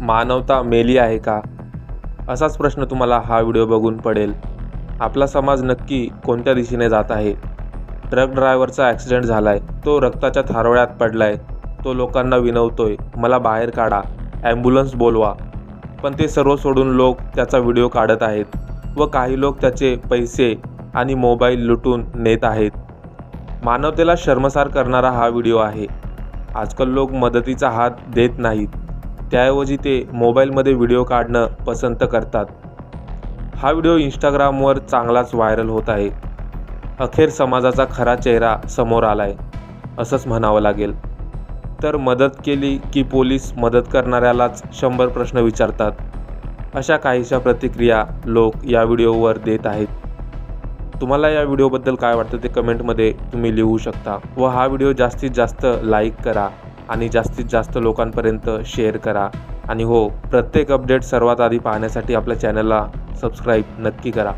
मानवता मेली आहे का? असाच प्रश्न तुम्हाला हा व्हिडिओ बघून पडेल. आपला समाज नक्की कोणत्या दिशेने जात आहे? ट्रक ड्रायव्हरचा ॲक्सिडेंट झाला आहे तो रक्ताच्या थारोळ्यात पडला आहे तो लोकांना विनवतोय. मला बाहेर काढा. ॲम्ब्युलन्स बोलवा. पण ते सर्व सोडून लोक त्याचा व्हिडिओ काढत आहेत व काही लोक त्याचे पैसे आणि मोबाईल लुटून नेत आहेत. मानवतेला शर्मसार करणारा हा व्हिडिओ आहे. आजकाल लोक मदतीचा हात देत नाहीत. त्याऐवजी ते मोबाईलमध्ये व्हिडिओ काढणं पसंत करतात. हा व्हिडिओ इंस्टाग्रामवर चांगलाच व्हायरल होत आहे. अखेर समाजाचा खरा चेहरा समोर आलाय असंच म्हणावं लागेल. तर मदत केली की पोलीस मदत करणाऱ्यालाच शंभर प्रश्न विचारतात. अशा काहीशा प्रतिक्रिया लोक या व्हिडिओवर देत आहेत. तुम्हाला या व्हिडिओबद्दल काय वाटतं ते कमेंटमध्ये तुम्ही लिहू शकता व हा व्हिडिओ जास्तीत जास्त लाईक करा. आणि जास्तीत जास्त लोकांपर्यंत शेअर करा. आणि हो प्रत्येक अपडेट सर्वात आधी पाहण्यासाठी आपल्या चॅनलला सबस्क्राईब नक्की करा.